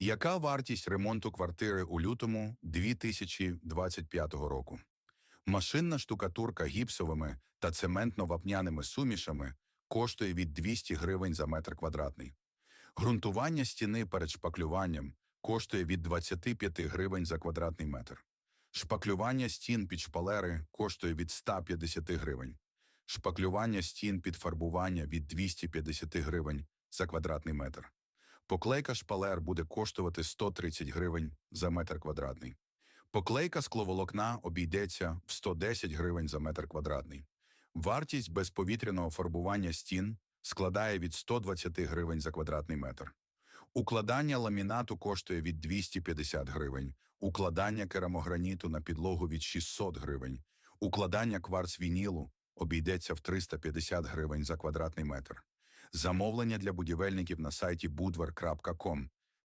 Яка вартість ремонту квартири у лютому 2025 року? Машинна штукатурка гіпсовими та цементно-вапняними сумішами коштує від 200 гривень за метр квадратний. Грунтування стіни перед шпаклюванням коштує від 25 гривень за квадратний метр. Шпаклювання стін під шпалери коштує від 150 гривень. Шпаклювання стін під фарбування від 250 гривень за квадратний метр. Поклейка шпалер буде коштувати 130 гривень за метр квадратний. Поклейка скловолокна обійдеться в 110 гривень за метр квадратний. Вартість безповітряного фарбування стін складає від 120 гривень за квадратний метр. Укладання ламінату коштує від 250 гривень, укладання керамограніту на підлогу від 600 гривень, укладання кварцвінілу обійдеться в 350 гривень за квадратний метр. Замовлення для будівельників на сайті budvar.com